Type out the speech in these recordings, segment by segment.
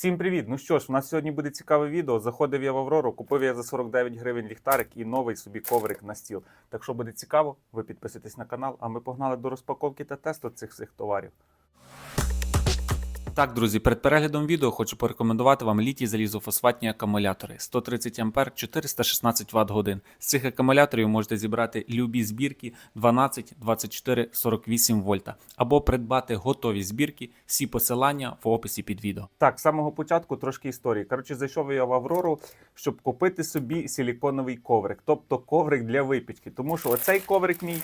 Всім привіт! Ну що ж, у нас сьогодні буде цікаве відео. Заходив я в Аврору, купив я за 49 гривень ліхтарик і новий собі коврик на стіл. Так що буде цікаво, ви підписуйтесь на канал, а ми погнали до розпаковки та тесту цих всіх товарів. Так, друзі, перед переглядом відео хочу порекомендувати вам літій залізофосфатні акумулятори 130 А 416 Вт годин. З цих акумуляторів можете зібрати любі збірки 12, 24, 48 вольта або придбати готові збірки. Всі посилання в описі під відео. Так, з самого початку трошки історії. Коротше, зайшов я в Аврору, щоб купити собі силіконовий коврик, тобто коврик для випічки. Тому що оцей коврик мій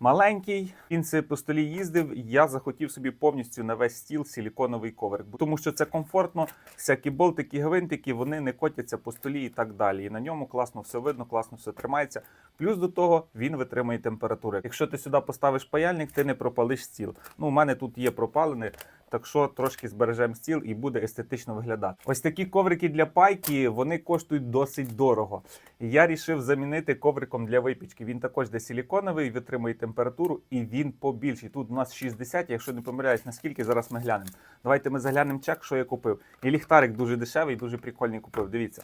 маленький. Він це по столі їздив. Я захотів собі повністю на весь стіл силіконовий коврик, тому що це комфортно. Всякі болтики, гвинтики, вони не котяться по столі і так далі. І на ньому класно все видно, класно все тримається. Плюс до того він витримує температури. Якщо ти сюди поставиш паяльник, ти не пропалиш стіл. Ну, у мене тут є пропалений, так що трошки збережемо стіл і буде естетично виглядати. Ось такі коврики для пайки вони коштують досить дорого. Я рішив замінити ковриком для випічки. Він також де силіконовий, витримує температуру і він побільший. Тут у нас 60, якщо не помиляюсь, наскільки зараз ми глянемо. Давайте ми заглянемо чек, що я купив. І ліхтарик дуже дешевий, дуже прикольний купив. Дивіться.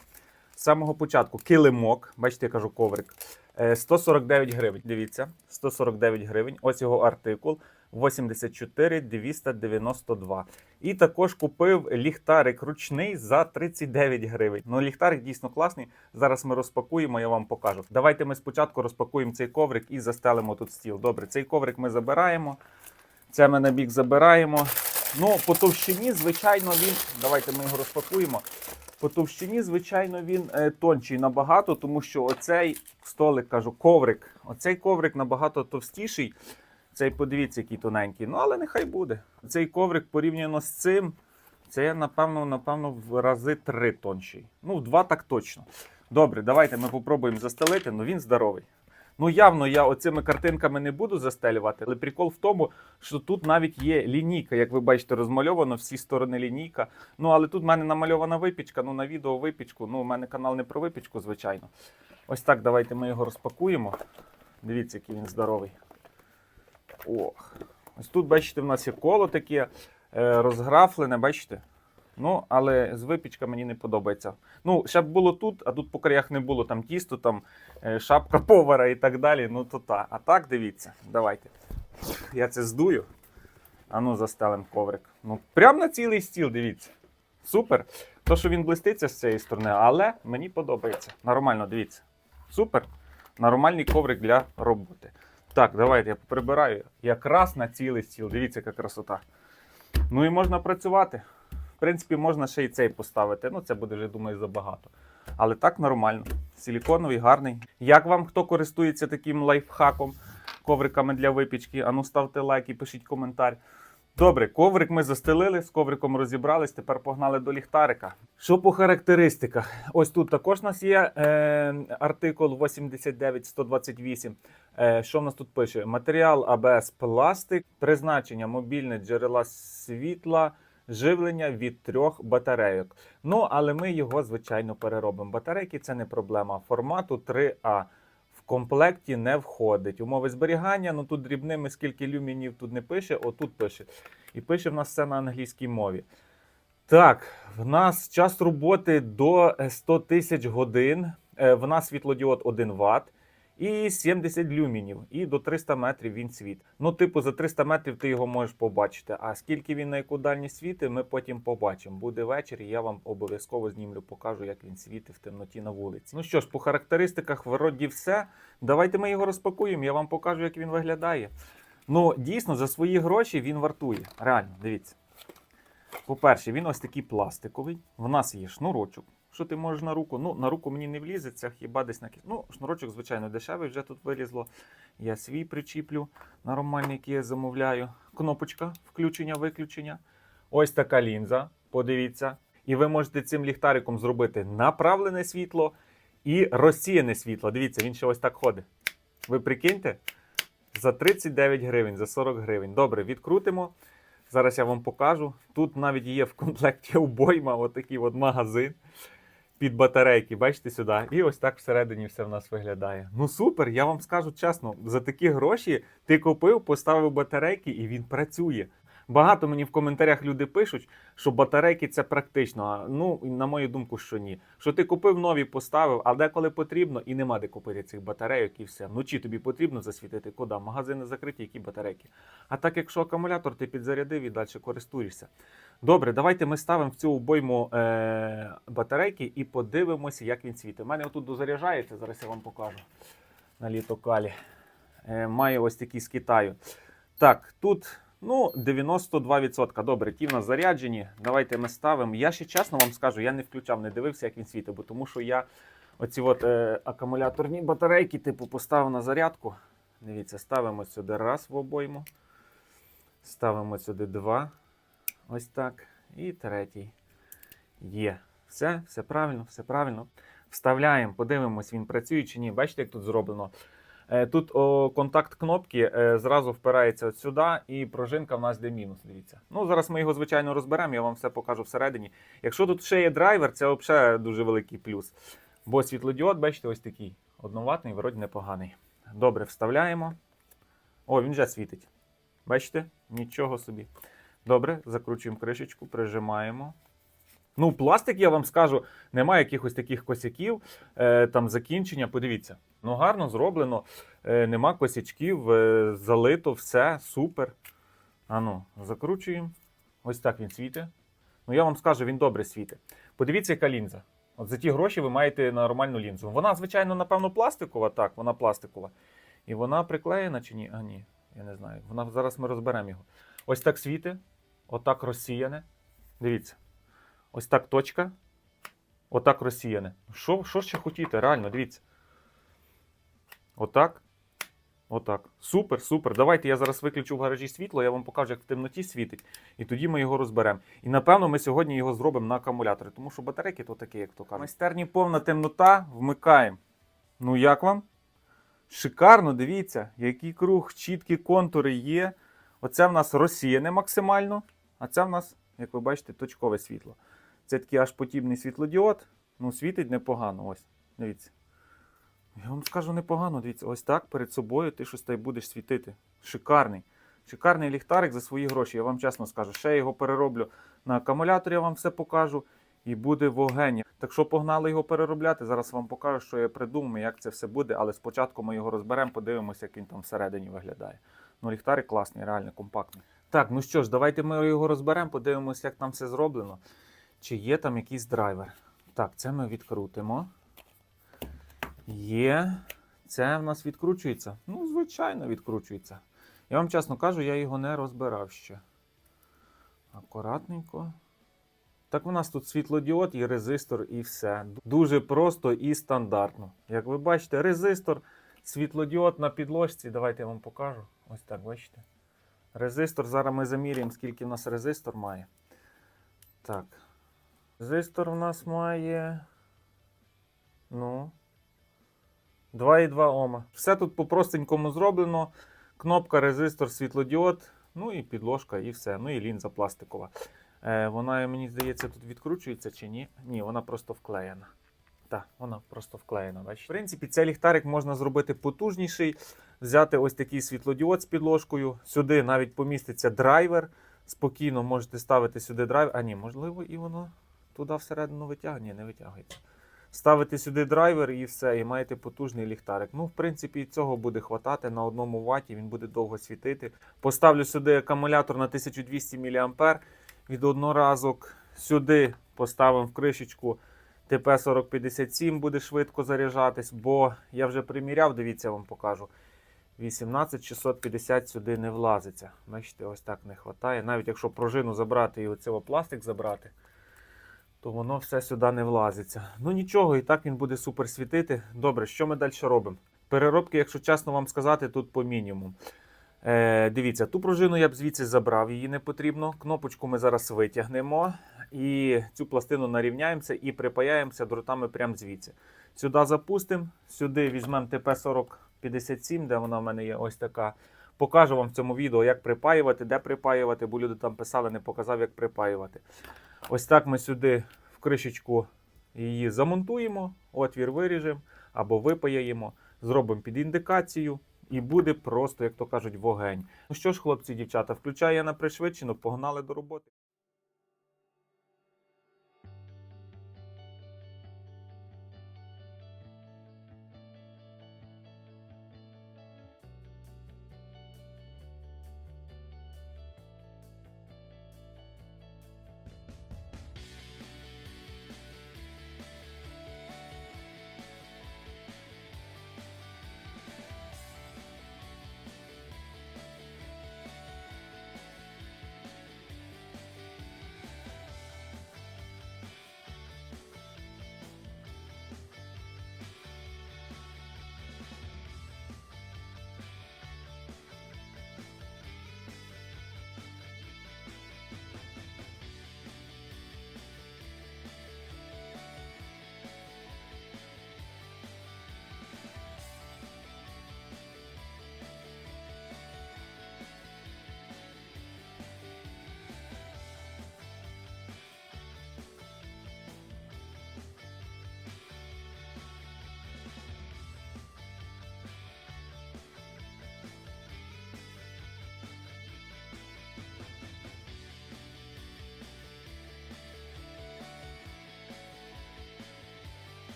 З самого початку килимок, бачите, я кажу коврик. е, 149 гривень. Дивіться, 149 гривень. Ось його артикул. 84 292. І також купив ліхтарик ручний за 39 гривень. Ну, ліхтарик дійсно класний. Зараз ми розпакуємо, я вам покажу. Давайте ми спочатку розпакуємо цей коврик і застелимо тут стіл. Добре, цей коврик ми забираємо. Це ми на бік забираємо. Ну, по товщині, звичайно, він. Давайте ми його розпакуємо. По товщині, звичайно, він е, тонший набагато, тому що оцей столик, кажу, коврик. Оцей коврик набагато товстіший. Цей подивіться, який тоненький. Ну, але нехай буде. Цей коврик порівняно з цим, це напевно, напевно, в рази три тонший. Ну, в два так точно. Добре, давайте ми попробуємо застелити, ну він здоровий. Ну, явно я оцими картинками не буду застелювати, але прикол в тому, що тут навіть є лінійка, як ви бачите, розмальовано всі сторони лінійка. Ну, але тут в мене намальована випічка, ну на відео випічку. Ну, у мене канал не про випічку, звичайно. Ось так, давайте ми його розпакуємо. Дивіться, який він здоровий. Ох. Ось тут, бачите, в нас є коло таке е, розграфлене, бачите? Ну, але з випічка мені не подобається. Ну, ще б було тут, а тут по краях не було там тісто, там е, шапка повара і так далі. Ну, то та. А так, дивіться, давайте. Я це здую. А ну, застелим коврик. Ну, прям на цілий стіл, дивіться. Супер. То, що він блиститься з цієї сторони, але мені подобається. Нормально, дивіться. Супер. Нормальний коврик для роботи. Так, давайте я прибираю якраз на цілий стіл. Дивіться, яка красота. Ну і можна працювати. Принципі, можна ще й цей поставити. Ну, це буде вже, думаю, забагато. Але так нормально. Силіконовий, гарний. Як вам хто користується таким лайфхаком, ковриками для випічки? Ану, ставте лайк і пишіть коментар. Добре, коврик ми застелили, з ковриком розібрались, тепер погнали до ліхтарика. Що по характеристиках? Ось тут також у нас є е, артикул 89128. Е, що в нас тут пише? Матеріал АБС пластик, призначення мобільне джерела світла, живлення від трьох батарейок. Ну, але ми його, звичайно, переробимо. Батарейки це не проблема. Формату 3А. В комплекті не входить. Умови зберігання, ну тут дрібними, скільки люмінів тут не пише, отут пише. І пише в нас все на англійській мові. Так, в нас час роботи до е, 100 тисяч годин. Е, В нас світлодіод 1 Вт і 70 люмінів. І до 300 метрів він світ. Ну, типу, за 300 метрів ти його можеш побачити. А скільки він на яку дальність світить, ми потім побачимо. Буде вечір, і я вам обов'язково знімлю, покажу, як він світить в темноті на вулиці. Ну що ж, по характеристиках вроді все. Давайте ми його розпакуємо, я вам покажу, як він виглядає. Ну, дійсно, за свої гроші він вартує. Реально, дивіться. По-перше, він ось такий пластиковий. В нас є шнурочок. Що ти можеш на руку? Ну, на руку мені не влізеться, хіба десь на Ну, шнурочок, звичайно, дешевий, вже тут вилізло. Я свій причіплю нормальний, який я замовляю. Кнопочка включення-виключення. Ось така лінза. Подивіться. І ви можете цим ліхтариком зробити направлене світло і розсіяне світло. Дивіться, він ще ось так ходить. Ви прикиньте? За 39 гривень, за 40 гривень. Добре, відкрутимо. Зараз я вам покажу. Тут навіть є в комплекті обойма, отакий от магазин під батарейки. Бачите сюди? І ось так всередині все в нас виглядає. Ну супер, я вам скажу чесно, за такі гроші ти купив, поставив батарейки і він працює. Багато мені в коментарях люди пишуть, що батарейки це практично. Ну, на мою думку, що ні. Що ти купив нові, поставив, а деколи потрібно, і нема де купити цих батарейок і все. Вночі тобі потрібно засвітити, куди? Магазини закриті, які батарейки. А так, якщо акумулятор, ти підзарядив і далі користуєшся. Добре, давайте ми ставимо в цю обойму е- батарейки і подивимося, як він світить. У мене отут дозаряджається, зараз я вам покажу на літокалі. Е, має ось такі з Китаю. Так, тут ну, 92%. Добре, ті в нас заряджені. Давайте ми ставимо. Я ще чесно вам скажу, я не включав, не дивився, як він світить, бо тому що я оці от, е, акумуляторні батарейки, типу, поставив на зарядку. Дивіться, ставимо сюди раз в обойму. Ставимо сюди два. Ось так. І третій. Є. Все, все правильно, все правильно. Вставляємо, подивимось, він працює чи ні. Бачите, як тут зроблено? Е, Тут о, контакт кнопки е, зразу впирається от сюди, і пружинка в нас де мінус. Дивіться. Ну, зараз ми його, звичайно, розберемо, я вам все покажу всередині. Якщо тут ще є драйвер, це взагалі дуже великий плюс. Бо світлодіод, бачите, ось такий. Одноватний, вроді непоганий. Добре, вставляємо. О, він вже світить. Бачите? Нічого собі. Добре, закручуємо кришечку, прижимаємо. Ну, пластик, я вам скажу, немає якихось таких косяків, е, там закінчення. Подивіться. Ну, гарно зроблено, е, нема косячків, е, залито, все, супер. Ану, закручуємо. Ось так він світить. Ну, я вам скажу, він добре світить. Подивіться, яка лінза. От за ті гроші ви маєте нормальну лінзу. Вона, звичайно, напевно, пластикова, так, вона пластикова. І вона приклеєна чи ні? А ні, я не знаю. Вона зараз ми розберемо його. Ось так світить, отак розсіяне. Дивіться. Ось так точка. Отак розсіяне. Що, що ще хотіте? Реально, дивіться. Отак. Отак. Супер, супер. Давайте я зараз виключу в гаражі світло, я вам покажу, як в темноті світить, і тоді ми його розберемо. І напевно ми сьогодні його зробимо на акумуляторі, тому що батарейки то такі, як то кажуть. Майстерні повна темнота, вмикаємо. Ну як вам? Шикарно, дивіться, який круг, чіткі контури є. Оце в нас розсіяне максимально, а це в нас, як ви бачите, точкове світло. Це такий аж подібний світлодіод. Ну, світить непогано. Ось, дивіться. Я вам скажу непогано, дивіться, ось так перед собою ти щось та будеш світити. Шикарний. Шикарний ліхтарик за свої гроші, я вам чесно скажу. Ще я його перероблю на акумулятор, я вам все покажу. І буде вогень. Так що погнали його переробляти. Зараз вам покажу, що я придумаю, як це все буде, але спочатку ми його розберемо, подивимося, як він там всередині виглядає. Ну, ліхтарик класний, реально компактний. Так, ну що ж, давайте ми його розберемо, подивимося, як там все зроблено. Чи є там якийсь драйвер. Так, це ми відкрутимо. Є. Це в нас відкручується. Ну, звичайно, відкручується. Я вам чесно кажу, я його не розбирав ще. Акуратненько. Так у нас тут світлодіод і резистор, і все. Дуже просто і стандартно. Як ви бачите, резистор, світлодіод на підложці. Давайте я вам покажу. Ось так, бачите. Резистор. Зараз ми заміряємо, скільки в нас резистор має. Так. Резистор у нас має. Ну. 2,2 Ома. Все тут по-простенькому зроблено. Кнопка, резистор, світлодіод, ну і підложка, і все. Ну і лінза пластикова. Е, вона, мені здається, тут відкручується чи ні? Ні, вона просто вклеєна. Так, вона просто вклеєна. Бачите? В принципі, цей ліхтарик можна зробити потужніший, взяти ось такий світлодіод з підложкою. Сюди навіть поміститься драйвер. Спокійно можете ставити сюди драйвер. А ні, можливо, і воно туди всередину витягне. Не витягується. Ставите сюди драйвер і все, і маєте потужний ліхтарик. Ну, в принципі, цього буде хватати на одному ваті, він буде довго світити. Поставлю сюди акумулятор на 1200 мА від одноразок. Сюди поставимо в кришечку ТП-4057, буде швидко заряджатись, бо я вже приміряв, дивіться, вам покажу. 18650 сюди не влазиться. Бачите, ось так не вистачає. Навіть якщо пружину забрати і оцього пластик забрати, то воно все сюди не влазиться. Ну нічого, і так він буде супер світити. Добре, що ми далі робимо? Переробки, якщо чесно вам сказати, тут по мінімуму. Е, дивіться, ту пружину я б звідси забрав, її не потрібно. Кнопочку ми зараз витягнемо і цю пластину нарівняємося і припаяємося дротами прямо звідси. Сюди запустимо, сюди візьмемо ТП-4057, де вона в мене є ось така. Покажу вам в цьому відео, як припаювати, де припаювати, бо люди там писали, не показав, як припаювати. Ось так ми сюди в кришечку її замонтуємо, отвір виріжемо або випаяємо, зробимо під індикацію. і буде просто, як то кажуть, вогень. Ну що ж, хлопці дівчата, включаю я на пришвидшену, погнали до роботи.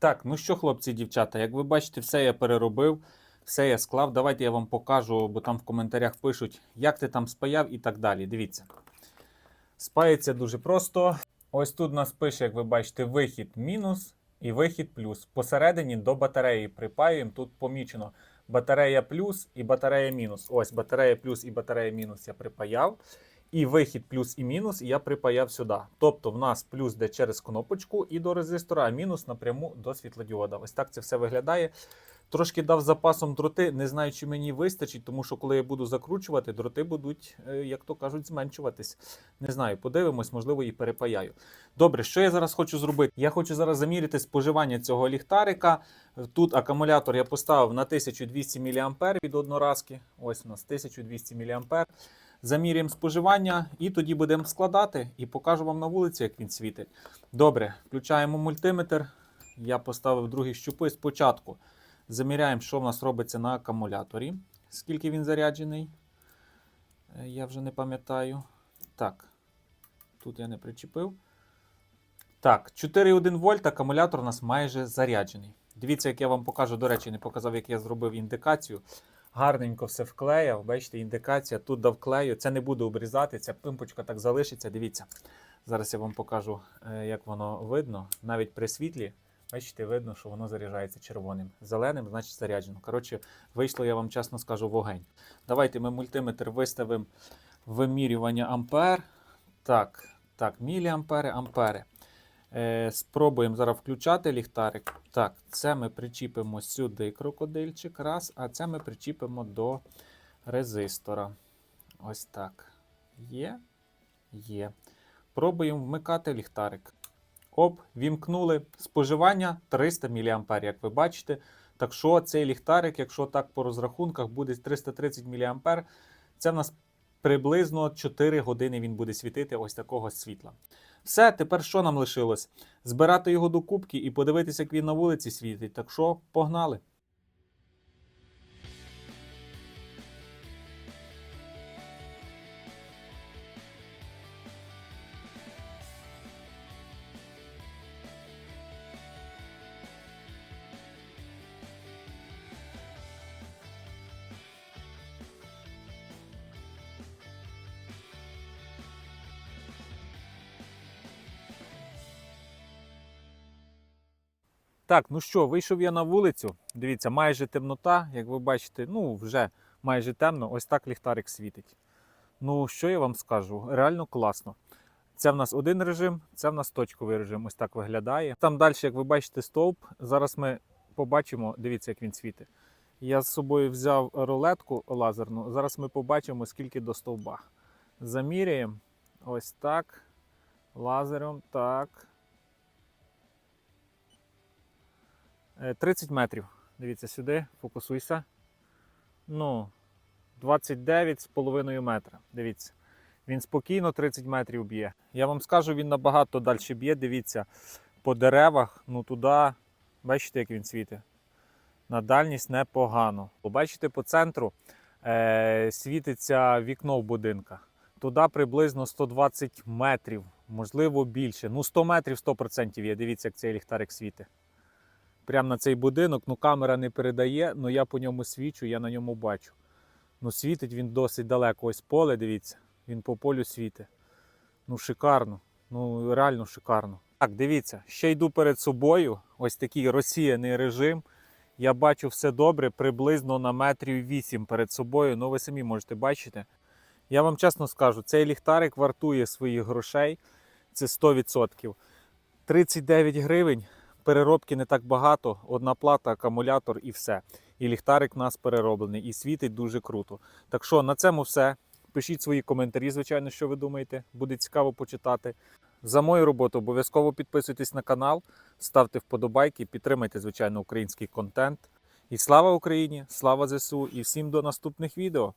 Так, ну що, хлопці дівчата, як ви бачите, все я переробив, все я склав. Давайте я вам покажу, бо там в коментарях пишуть, як ти там спаяв і так далі. Дивіться. Спається дуже просто. Ось тут у нас пише, як ви бачите, вихід мінус і вихід плюс. Посередині до батареї припаюємо. Тут помічено батарея плюс і батарея мінус. Ось батарея плюс і батарея мінус я припаяв. І вихід плюс і мінус і я припаяв сюди. Тобто в нас плюс йде через кнопочку і до резистора, а мінус напряму до світлодіода. Ось так це все виглядає. Трошки дав запасом дроти, не знаю, чи мені вистачить, тому що коли я буду закручувати, дроти будуть, е, як то кажуть, зменшуватись. Не знаю, подивимось, можливо, і перепаяю. Добре, що я зараз хочу зробити? Я хочу зараз заміряти споживання цього ліхтарика. Тут акумулятор я поставив на 1200 мА від одноразки. Ось у нас 1200 мА. Заміряємо споживання і тоді будемо складати і покажу вам на вулиці, як він світить. Добре, включаємо мультиметр. Я поставив другі щупи спочатку. Заміряємо, що в нас робиться на акумуляторі. Скільки він заряджений. Е, Я вже не пам'ятаю. Так, тут я не причепив. Так, 4,1 вольт акумулятор у нас майже заряджений. Дивіться, як я вам покажу. До речі, не показав, як я зробив індикацію. Гарненько все вклеяв. Бачите, індикація тут дав клею. Це не буде обрізати, ця пимпочка так залишиться. Дивіться. Зараз я вам покажу, е, як воно видно. Навіть при світлі, бачите, видно, що воно заряджається червоним. Зеленим, значить заряджено. Коротше, вийшло, я вам чесно скажу, вогонь. Давайте ми мультиметр виставимо вимірювання ампер. Так, так, міліампери, ампери. Е, спробуємо зараз включати ліхтарик. Так, це ми причіпимо сюди крокодильчик, раз, а це ми причіпимо до резистора. Ось так. Є. Є. Пробуємо вмикати ліхтарик. Оп, вімкнули. Споживання 300 мА, як ви бачите. Так що цей ліхтарик, якщо так по розрахунках, буде 330 мА, це в нас приблизно 4 години він буде світити ось такого світла. Все, тепер що нам лишилось? Збирати його до кубки і подивитися, як він на вулиці світить. Так що погнали. Так, ну що, вийшов я на вулицю. Дивіться, майже темнота, як ви бачите, ну вже майже темно, ось так ліхтарик світить. Ну, що я вам скажу? Реально класно. Це в нас один режим, це в нас точковий режим. Ось так виглядає. Там далі, як ви бачите, стовп. Зараз ми побачимо, дивіться, як він світить. Я з собою взяв рулетку лазерну. Зараз ми побачимо, скільки до стовба. Заміряємо. Ось так. Лазером. Так. 30 метрів. Дивіться сюди, фокусуйся. Ну, 29,5 метра. Дивіться. Він спокійно 30 метрів б'є. Я вам скажу, він набагато далі б'є. Дивіться, по деревах, ну туди, бачите, як він світить. На дальність непогано. Побачите, по центру е, світиться вікно в будинках. Туди приблизно 120 метрів, можливо більше. Ну, 100 метрів 100% є. Дивіться, як цей ліхтарик світить. Прямо на цей будинок. Ну, камера не передає, але я по ньому свічу, я на ньому бачу. Ну, світить він досить далеко. Ось поле, дивіться, він по полю світить. Ну, шикарно. Ну, реально шикарно. Так, дивіться, ще йду перед собою. Ось такий розсіяний режим. Я бачу все добре, приблизно на метрів 8 перед собою. Ну, ви самі можете бачити. Я вам чесно скажу, цей ліхтарик вартує своїх грошей. Це 100%. 39 гривень. Переробки не так багато. Одна плата, акумулятор і все. І ліхтарик у нас перероблений і світить дуже круто. Так що на цьому все. Пишіть свої коментарі, звичайно, що ви думаєте. Буде цікаво почитати. За мою роботу обов'язково підписуйтесь на канал, ставте вподобайки, підтримайте, звичайно, український контент. І слава Україні! Слава ЗСУ! І всім до наступних відео!